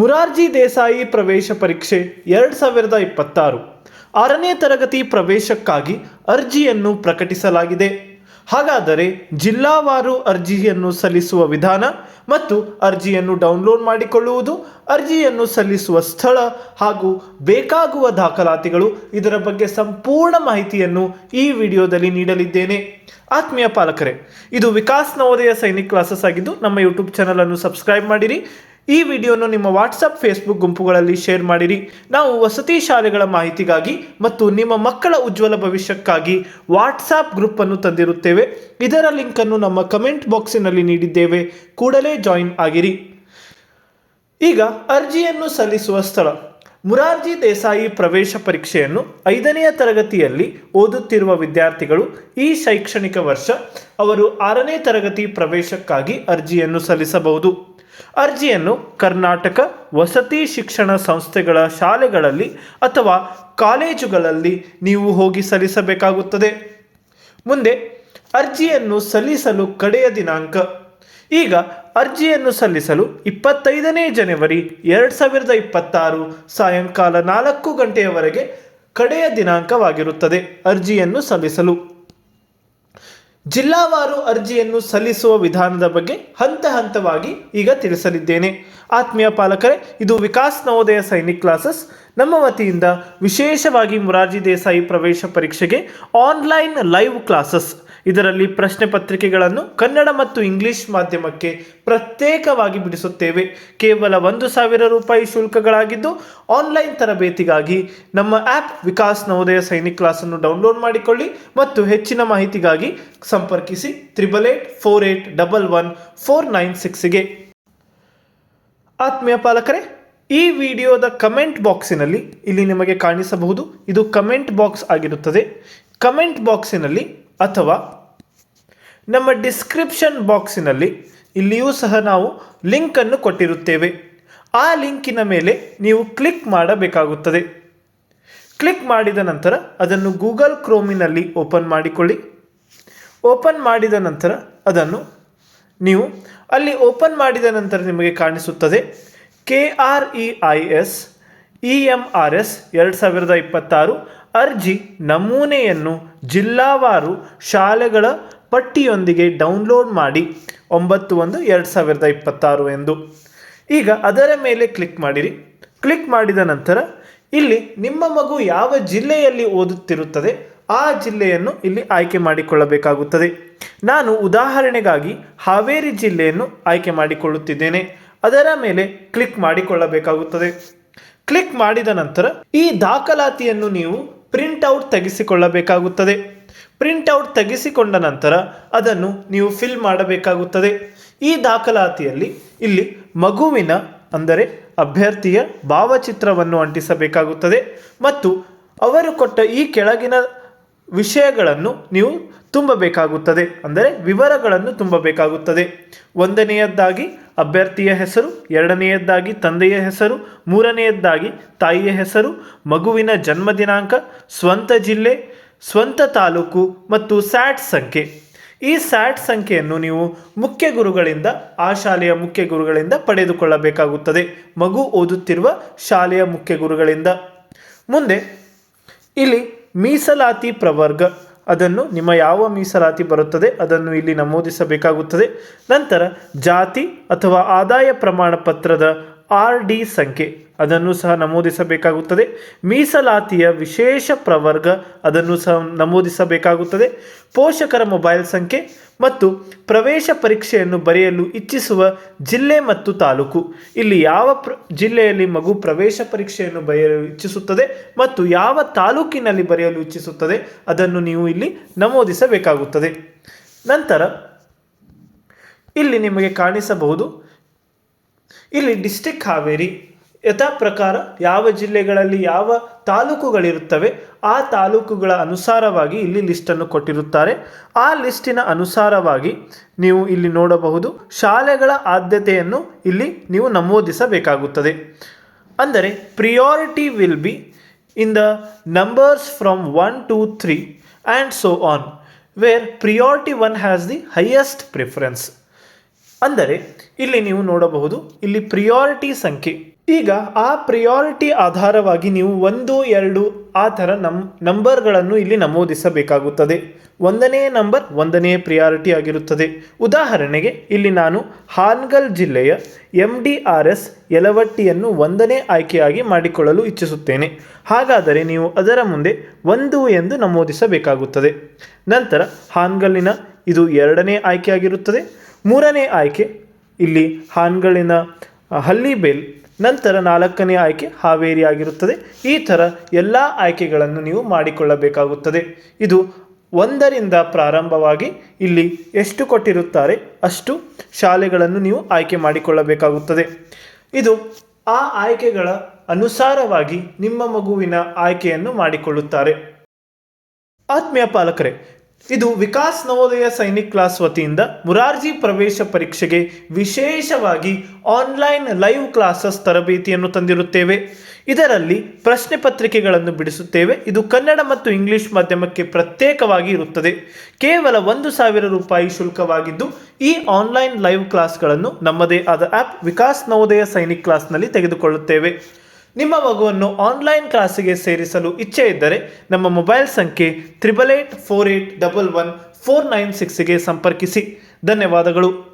ಮುರಾರ್ಜಿ ದೇಸಾಯಿ ಪ್ರವೇಶ ಪರೀಕ್ಷೆ ಎರಡು ಸಾವಿರದ ಇಪ್ಪತ್ತಾರು. ಆರನೇ ತರಗತಿ ಪ್ರವೇಶಕ್ಕಾಗಿ ಅರ್ಜಿಯನ್ನು ಪ್ರಕಟಿಸಲಾಗಿದೆ. ಹಾಗಾದರೆ ಜಿಲ್ಲಾವಾರು ಅರ್ಜಿಯನ್ನು ಸಲ್ಲಿಸುವ ವಿಧಾನ ಮತ್ತು ಅರ್ಜಿಯನ್ನು ಡೌನ್ಲೋಡ್ ಮಾಡಿಕೊಳ್ಳುವುದು, ಅರ್ಜಿಯನ್ನು ಸಲ್ಲಿಸುವ ಸ್ಥಳ ಹಾಗೂ ಬೇಕಾಗುವ ದಾಖಲಾತಿಗಳು ಇದರ ಬಗ್ಗೆ ಸಂಪೂರ್ಣ ಮಾಹಿತಿಯನ್ನು ಈ ವಿಡಿಯೋದಲ್ಲಿ ನೀಡಲಿದ್ದೇನೆ. ಆತ್ಮೀಯ ಪಾಲಕರೇ, ಇದು ವಿಕಾಸ್ ನವೋದಯ ಸೈನಿಕ್ ಕ್ಲಾಸಸ್ ಆಗಿದ್ದು ನಮ್ಮ ಯೂಟ್ಯೂಬ್ ಚಾನಲನ್ನು ಸಬ್ಸ್ಕ್ರೈಬ್ ಮಾಡಿರಿ. ಈ ವಿಡಿಯೋನು ನಿಮ್ಮ ವಾಟ್ಸಪ್ ಫೇಸ್ಬುಕ್ ಗುಂಪುಗಳಲ್ಲಿ ಶೇರ್ ಮಾಡಿರಿ. ನಾವು ವಸತಿ ಶಾಲೆಗಳ ಮಾಹಿತಿಗಾಗಿ ಮತ್ತು ನಿಮ್ಮ ಮಕ್ಕಳ ಉಜ್ವಲ ಭವಿಷ್ಯಕ್ಕಾಗಿ ವಾಟ್ಸಾಪ್ ಗ್ರೂಪನ್ನು ತಂದಿರುತ್ತೇವೆ. ಇದರ ಲಿಂಕನ್ನು ನಮ್ಮ ಕಮೆಂಟ್ ಬಾಕ್ಸಿನಲ್ಲಿ ನೀಡಿದ್ದೇವೆ. ಕೂಡಲೇ ಜಾಯಿನ್ ಆಗಿರಿ. ಈಗ ಅರ್ಜಿಯನ್ನು ಸಲ್ಲಿಸುವ ಸ್ಥಳ. ಮುರಾರ್ಜಿ ದೇಸಾಯಿ ಪ್ರವೇಶ ಪರೀಕ್ಷೆಯನ್ನು ಐದನೆಯ ತರಗತಿಯಲ್ಲಿ ಓದುತ್ತಿರುವ ವಿದ್ಯಾರ್ಥಿಗಳು ಈ ಶೈಕ್ಷಣಿಕ ವರ್ಷ ಅವರು ಆರನೇ ತರಗತಿ ಪ್ರವೇಶಕ್ಕಾಗಿ ಅರ್ಜಿಯನ್ನು ಸಲ್ಲಿಸಬಹುದು. ಅರ್ಜಿಯನ್ನು ಕರ್ನಾಟಕ ವಸತಿ ಶಿಕ್ಷಣ ಸಂಸ್ಥೆಗಳ ಶಾಲೆಗಳಲ್ಲಿ ಅಥವಾ ಕಾಲೇಜುಗಳಲ್ಲಿ ನೀವು ಹೋಗಿ ಸಲ್ಲಿಸಬೇಕಾಗುತ್ತದೆ. ಮುಂದೆ, ಅರ್ಜಿಯನ್ನು ಸಲ್ಲಿಸಲು ಕಡೆಯ ದಿನಾಂಕ. ಈಗ, ಅರ್ಜಿಯನ್ನು ಸಲ್ಲಿಸಲು ಇಪ್ಪತ್ತೈದನೇ ಜನವರಿ ಎರಡು ಸಾವಿರದ ಇಪ್ಪತ್ತಾರು ಸಾಯಂಕಾಲ ನಾಲ್ಕು ಗಂಟೆಯವರೆಗೆ ಕಡೆಯ ದಿನಾಂಕವಾಗಿರುತ್ತದೆ ಅರ್ಜಿಯನ್ನು ಸಲ್ಲಿಸಲು. ಜಿಲ್ಲಾವಾರು ಅರ್ಜಿಯನ್ನು ಸಲ್ಲಿಸುವ ವಿಧಾನದ ಬಗ್ಗೆ ಹಂತ ಹಂತವಾಗಿ ಈಗ ತಿಳಿಸಲಿದ್ದೇನೆ. ಆತ್ಮೀಯ ಪಾಲಕರೇ, ಇದು ವಿಕಾಸ್ ನವೋದಯ ಸೈನಿಕ್ ಕ್ಲಾಸಸ್. ನಮ್ಮ ವತಿಯಿಂದ ವಿಶೇಷವಾಗಿ ಮುರಾರ್ಜಿ ದೇಸಾಯಿ ಪ್ರವೇಶ ಪರೀಕ್ಷೆಗೆ ಆನ್ಲೈನ್ ಲೈವ್ ಕ್ಲಾಸಸ್ ಇದರಲ್ಲಿ ಪ್ರಶ್ನೆ ಪತ್ರಿಕೆಗಳನ್ನು ಕನ್ನಡ ಮತ್ತು ಇಂಗ್ಲಿಷ್ ಮಾಧ್ಯಮಕ್ಕೆ ಪ್ರತ್ಯೇಕವಾಗಿ ಬಿಡಿಸುತ್ತೇವೆ. ಕೇವಲ ಒಂದು ಸಾವಿರ ರೂಪಾಯಿ ಶುಲ್ಕಗಳಾಗಿದ್ದು ಆನ್ಲೈನ್ ತರಬೇತಿಗಾಗಿ ನಮ್ಮ ಆ್ಯಪ್ ವಿಕಾಸ್ ನವೋದಯ ಸೈನಿಕ್ ಕ್ಲಾಸನ್ನು ಡೌನ್ಲೋಡ್ ಮಾಡಿಕೊಳ್ಳಿ ಮತ್ತು ಹೆಚ್ಚಿನ ಮಾಹಿತಿಗಾಗಿ ಸಂಪರ್ಕಿಸಿ triple eight four eight double one four nine ಸಿಕ್ಸ್ಗೆ ಆತ್ಮೀಯ ಪಾಲಕರೇ ಈ ವಿಡಿಯೋದ ಕಮೆಂಟ್ ಬಾಕ್ಸಿನಲ್ಲಿ ಇಲ್ಲಿ ನಿಮಗೆ ಕಾಣಿಸಬಹುದು. ಇದು ಕಮೆಂಟ್ ಬಾಕ್ಸ್ ಆಗಿರುತ್ತದೆ. ಕಮೆಂಟ್ ಬಾಕ್ಸಿನಲ್ಲಿ ಅಥವಾ ನಮ್ಮ ಡಿಸ್ಕ್ರಿಪ್ಷನ್ ಬಾಕ್ಸಿನಲ್ಲಿ ಇಲ್ಲಿಯೂ ಸಹ ನಾವು ಲಿಂಕನ್ನು ಕೊಟ್ಟಿರುತ್ತೇವೆ. ಆ ಲಿಂಕಿನ ಮೇಲೆ ನೀವು ಕ್ಲಿಕ್ ಮಾಡಬೇಕಾಗುತ್ತದೆ. ಕ್ಲಿಕ್ ಮಾಡಿದ ನಂತರ ಅದನ್ನು ಗೂಗಲ್ ಕ್ರೋಮಿನಲ್ಲಿ ಓಪನ್ ಮಾಡಿಕೊಳ್ಳಿ. ಓಪನ್ ಮಾಡಿದ ನಂತರ ಅದನ್ನು ನೀವು ಅಲ್ಲಿ ಓಪನ್ ಮಾಡಿದ ನಂತರ ನಿಮಗೆ ಕಾಣಿಸುತ್ತದೆ. K R E I S E M R S ಎರಡು ಸಾವಿರದ ಇಪ್ಪತ್ತಾರು ಅರ್ಜಿ ನಮೂನೆಯನ್ನು ಜಿಲ್ಲಾವಾರು ಶಾಲೆಗಳ ಪಟ್ಟಿಯೊಂದಿಗೆ ಡೌನ್ಲೋಡ್ ಮಾಡಿ ಒಂಬತ್ತು ಒಂದು ಎರಡು ಸಾವಿರದ ಇಪ್ಪತ್ತಾರು ಎಂದು. ಈಗ ಅದರ ಮೇಲೆ ಕ್ಲಿಕ್ ಮಾಡಿರಿ. ಕ್ಲಿಕ್ ಮಾಡಿದ ನಂತರ ಇಲ್ಲಿ ನಿಮ್ಮ ಮಗು ಯಾವ ಜಿಲ್ಲೆಯಲ್ಲಿ ಓದುತ್ತಿರುತ್ತದೆ ಆ ಜಿಲ್ಲೆಯನ್ನು ಇಲ್ಲಿ ಆಯ್ಕೆ ಮಾಡಿಕೊಳ್ಳಬೇಕಾಗುತ್ತದೆ. ನಾನು ಉದಾಹರಣೆಗಾಗಿ ಹಾವೇರಿ ಜಿಲ್ಲೆಯನ್ನು ಆಯ್ಕೆ ಮಾಡಿಕೊಳ್ಳುತ್ತಿದ್ದೇನೆ. ಅದರ ಮೇಲೆ ಕ್ಲಿಕ್ ಮಾಡಿಕೊಳ್ಳಬೇಕಾಗುತ್ತದೆ. ಕ್ಲಿಕ್ ಮಾಡಿದ ನಂತರ ಈ ದಾಖಲಾತಿಯನ್ನು ನೀವು ಪ್ರಿಂಟ್ಔಟ್ ತೆಗೆಸಿಕೊಳ್ಳಬೇಕಾಗುತ್ತದೆ. ಪ್ರಿಂಟ್ಔಟ್ ತೆಗೆಸಿಕೊಂಡ ನಂತರ ಅದನ್ನು ನೀವು ಫಿಲ್ ಮಾಡಬೇಕಾಗುತ್ತದೆ. ಈ ದಾಖಲಾತಿಯಲ್ಲಿ ಇಲ್ಲಿ ಮಗುವಿನ, ಅಂದರೆ ಅಭ್ಯರ್ಥಿಯ ಭಾವಚಿತ್ರವನ್ನು ಅಂಟಿಸಬೇಕಾಗುತ್ತದೆ ಮತ್ತು ಅವರು ಕೊಟ್ಟ ಈ ಕೆಳಗಿನ ವಿಷಯಗಳನ್ನು ನೀವು ತುಂಬಬೇಕಾಗುತ್ತದೆ. ಅಂದರೆ ವಿವರಗಳನ್ನು ತುಂಬಬೇಕಾಗುತ್ತದೆ. ಒಂದನೆಯದ್ದಾಗಿ ಅಭ್ಯರ್ಥಿಯ ಹೆಸರು, ಎರಡನೆಯದ್ದಾಗಿ ತಂದೆಯ ಹೆಸರು, ಮೂರನೆಯದ್ದಾಗಿ ತಾಯಿಯ ಹೆಸರು, ಮಗುವಿನ ಜನ್ಮ ದಿನಾಂಕ, ಸ್ವಂತ ಜಿಲ್ಲೆ, ಸ್ವಂತ ತಾಲೂಕು ಮತ್ತು ಸ್ಯಾಟ್ ಸಂಖ್ಯೆ. ಈ ಸ್ಯಾಟ್ ಸಂಖ್ಯೆಯನ್ನು ನೀವು ಮುಖ್ಯ ಗುರುಗಳಿಂದ, ಆ ಶಾಲೆಯ ಮುಖ್ಯ ಗುರುಗಳಿಂದ ಪಡೆದುಕೊಳ್ಳಬೇಕಾಗುತ್ತದೆ. ಮಗು ಓದುತ್ತಿರುವ ಶಾಲೆಯ ಮುಖ್ಯ ಗುರುಗಳಿಂದ. ಮುಂದೆ, ಇಲ್ಲಿ ಮೀಸಲಾತಿ ಪ್ರವರ್ಗ. ಅದನ್ನು ನಿಮ್ಮ ಯಾವ ಮೀಸಲಾತಿ ಬರುತ್ತದೆ ಅದನ್ನು ಇಲ್ಲಿ ನಮೂದಿಸಬೇಕಾಗುತ್ತದೆ. ನಂತರ ಜಾತಿ ಅಥವಾ ಆದಾಯ ಪ್ರಮಾಣ ಪತ್ರದ ಆರ್ ಡಿ ಸಂಖ್ಯೆ. ಅದನ್ನು ಸಹ ನಮೂದಿಸಬೇಕಾಗುತ್ತದೆ. ಮೀಸಲಾತಿಯ ವಿಶೇಷ ಪ್ರವರ್ಗ ಅದನ್ನು ಸಹ ನಮೂದಿಸಬೇಕಾಗುತ್ತದೆ. ಪೋಷಕರ ಮೊಬೈಲ್ ಸಂಖ್ಯೆ ಮತ್ತು ಪ್ರವೇಶ ಪರೀಕ್ಷೆಯನ್ನು ಬರೆಯಲು ಇಚ್ಛಿಸುವ ಜಿಲ್ಲೆ ಮತ್ತು ತಾಲೂಕು. ಇಲ್ಲಿ ಯಾವ ಪ್ರ, ಜಿಲ್ಲೆಯಲ್ಲಿ ಮಗು ಪ್ರವೇಶ ಪರೀಕ್ಷೆಯನ್ನು ಬರೆಯಲು ಇಚ್ಛಿಸುತ್ತದೆ ಮತ್ತು ಯಾವ ತಾಲೂಕಿನಲ್ಲಿ ಬರೆಯಲು ಇಚ್ಛಿಸುತ್ತದೆ ಅದನ್ನು ನೀವು ಇಲ್ಲಿ ನಮೂದಿಸಬೇಕಾಗುತ್ತದೆ. ನಂತರ ಇಲ್ಲಿ ನಿಮಗೆ ಕಾಣಿಸಬಹುದು. ಇಲ್ಲಿ ಡಿಸ್ಟಿಕ್ ಹಾವೇರಿ ಯಥಾ ಪ್ರಕಾರ ಯಾವ ಜಿಲ್ಲೆಗಳಲ್ಲಿ ಯಾವ ತಾಲೂಕುಗಳಿರುತ್ತವೆ, ಆ ತಾಲೂಕುಗಳ ಅನುಸಾರವಾಗಿ ಇಲ್ಲಿ ಲಿಸ್ಟನ್ನು ಕೊಟ್ಟಿರುತ್ತಾರೆ. ಆ ಲಿಸ್ಟಿನ ಅನುಸಾರವಾಗಿ ನೀವು ಇಲ್ಲಿ ನೋಡಬಹುದು ಶಾಲೆಗಳ ಆದ್ಯತೆಯನ್ನು ಇಲ್ಲಿ ನೀವು ನಮೂದಿಸಬೇಕಾಗುತ್ತದೆ. ಅಂದರೆ priority will be in the numbers from one to three and so on where priority one has the highest preference ಅಂದರೆ, ಇಲ್ಲಿ ನೀವು ನೋಡಬಹುದು, ಇಲ್ಲಿ ಪ್ರಿಯಾರಿಟಿ ಸಂಖ್ಯೆ ಈಗ ಆ ಪ್ರಿಯಾರಿಟಿ ಆಧಾರವಾಗಿ ನೀವು ಒಂದು, ಎರಡು ಆ ಥರ ನಮ್ ನಂಬರ್ಗಳನ್ನು ಇಲ್ಲಿ ನಮೂದಿಸಬೇಕಾಗುತ್ತದೆ. ಒಂದನೇ ನಂಬರ್ ಒಂದನೇ ಪ್ರಿಯಾರಿಟಿ ಆಗಿರುತ್ತದೆ. ಉದಾಹರಣೆಗೆ ಇಲ್ಲಿ ನಾನು ಹಾನ್ಗಲ್ ಜಿಲ್ಲೆಯ ಎಂ ಡಿ ಆರ್ ಎಸ್ ಯಲವಟ್ಟಿಯನ್ನು ಒಂದನೇ ಆಯ್ಕೆಯಾಗಿ ಮಾಡಿಕೊಳ್ಳಲು ಇಚ್ಛಿಸುತ್ತೇನೆ ಹಾಗಾದರೆ ನೀವು ಅದರ ಮುಂದೆ ಒಂದು ಎಂದು ನಮೂದಿಸಬೇಕಾಗುತ್ತದೆ. ನಂತರ ಹಾನ್ಗಲ್ಲಿನ ಇದು ಎರಡನೇ ಆಯ್ಕೆಯಾಗಿರುತ್ತದೆ. ಮೂರನೇ ಆಯ್ಕೆ ಇಲ್ಲಿ ಹಾನ್ಗಳಿನ ಹಲ್ಲಿಬೇಲ್ ನಂತರ ನಾಲ್ಕನೇ ಆಯ್ಕೆ ಹಾವೇರಿ ಆಗಿರುತ್ತದೆ ಈ ಥರ ಎಲ್ಲ ಆಯ್ಕೆಗಳನ್ನು ನೀವು ಮಾಡಿಕೊಳ್ಳಬೇಕಾಗುತ್ತದೆ. ಇದು ಒಂದರಿಂದ ಪ್ರಾರಂಭವಾಗಿ ಇಲ್ಲಿ ಎಷ್ಟು ಕೊಟ್ಟಿರುತ್ತಾರೆ ಅಷ್ಟು ಶಾಲೆಗಳನ್ನು ನೀವು ಆಯ್ಕೆ ಮಾಡಿಕೊಳ್ಳಬೇಕಾಗುತ್ತದೆ. ಇದು ಆ ಆಯ್ಕೆಗಳ ಅನುಸಾರವಾಗಿ ನಿಮ್ಮ ಮಗುವಿನ ಆಯ್ಕೆಯನ್ನು ಮಾಡಿಕೊಳ್ಳುತ್ತಾರೆ. ಆತ್ಮೀಯ ಪಾಲಕರೇ ಇದು ವಿಕಾಸ್ ನವೋದಯ ಸೈನಿಕ್ ಕ್ಲಾಸ್ ವತಿಯಿಂದ ಮುರಾರ್ಜಿ ಪ್ರವೇಶ ಪರೀಕ್ಷೆಗೆ ವಿಶೇಷವಾಗಿ ಆನ್ಲೈನ್ ಲೈವ್ ಕ್ಲಾಸಸ್ ತರಬೇತಿಯನ್ನು ತಂದಿರುತ್ತೇವೆ. ಇದರಲ್ಲಿ ಪ್ರಶ್ನೆ ಪತ್ರಿಕೆಗಳನ್ನು ಬಿಡಿಸುತ್ತೇವೆ. ಇದು ಕನ್ನಡ ಮತ್ತು ಇಂಗ್ಲಿಷ್ ಮಾಧ್ಯಮಕ್ಕೆ ಪ್ರತ್ಯೇಕವಾಗಿ ಇರುತ್ತದೆ. ಕೇವಲ ಒಂದು ಸಾವಿರ ರೂಪಾಯಿ ಶುಲ್ಕವಾಗಿದ್ದು, ಈ ಆನ್ಲೈನ್ ಲೈವ್ ಕ್ಲಾಸ್ಗಳನ್ನು ನಮ್ಮದೇ ಆದ ಆ್ಯಪ್ ವಿಕಾಸ್ ನವೋದಯ ಸೈನಿಕ್ ಕ್ಲಾಸ್ನಲ್ಲಿ ತೆಗೆದುಕೊಳ್ಳುತ್ತೇವೆ. ನಿಮ್ಮ ಮಗುವನ್ನು ಆನ್ಲೈನ್ ಕ್ಲಾಸಿಗೆ ಸೇರಿಸಲು ಇಚ್ಛೆ ಇದ್ದರೆ ನಮ್ಮ ಮೊಬೈಲ್ ಸಂಖ್ಯೆ triple eight four eight double one four nine ಸಿಕ್ಸ್ಗೆ ಸಂಪರ್ಕಿಸಿ. ಧನ್ಯವಾದಗಳು.